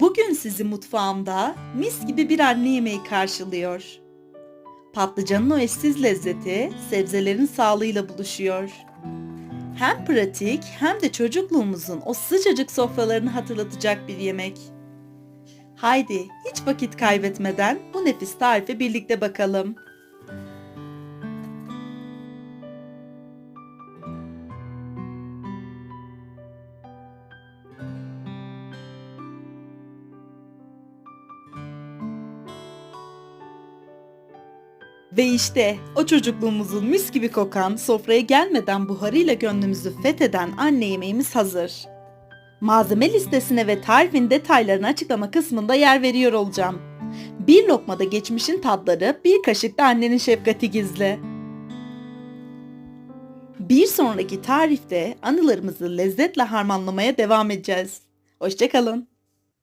Bugün sizi mutfağımda mis gibi bir anne yemeği karşılıyor. Patlıcanın o eşsiz lezzeti sebzelerin sağlığıyla buluşuyor. Hem pratik hem de çocukluğumuzun o sıcacık sofralarını hatırlatacak bir yemek. Haydi hiç vakit kaybetmeden bu nefis tarife birlikte bakalım. Ve işte o çocukluğumuzun mis gibi kokan, sofraya gelmeden buharıyla gönlümüzü fetheden anne yemeğimiz hazır. Malzeme listesine ve tarifin detaylarını açıklama kısmında yer veriyor olacağım. Bir lokmada geçmişin tatları, bir kaşıkta annenin şefkati gizli. Bir sonraki tarifte anılarımızı lezzetle harmanlamaya devam edeceğiz. Hoşçakalın.